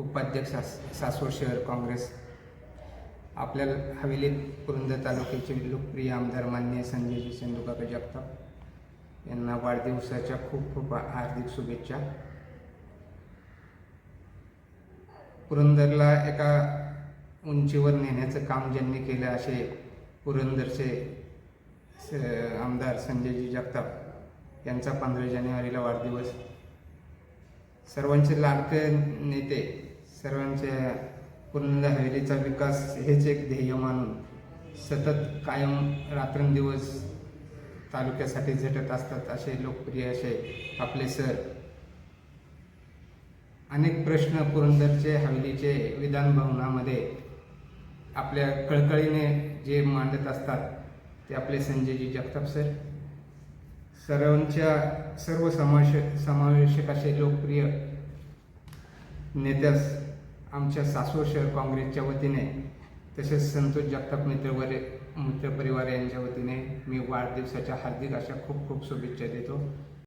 उपाध्यक्ष सास सासवड शहर काँग्रेस. आपल्या हवेलीत पुरंदर तालुक्याचे लोकप्रिय आमदार मान्य संजयजी चंदुकाका जगताप यांना वाढदिवसाच्या खूप खूप हार्दिक शुभेच्छा. पुरंदरला एका उंचीवर नेण्याचं काम ज्यांनी केलं असे पुरंदरचे स- आमदार संजयजी जगताप यांचा पंधरा जानेवारीला वाढदिवस. सर्वांचे लाडके नेते सर्वांच्या पूर्ण हवेलीचा विकास हेच एक ध्येय मानून सतत कायम रात्रंदिवस तालुक्यासाठी झटत असतात असे लोकप्रिय असे आपले सर. अनेक प्रश्न पुरंदरचे हवेलीचे विधान भवनामध्ये आपल्या कळकळीने जे मांडत असतात ते आपले संजयजी जगताप सर. सर्वांच्या सर्व समावेश समावेशक असे लोकप्रिय नेत्यास आमच्या सासवड शहर काँग्रेसच्या वतीने तसेच संतोष जगताप मित्रवर मित्रपरिवार यांच्या वतीने मी वाढदिवसाच्या हार्दिक अशा खूप खूप शुभेच्छा देतो.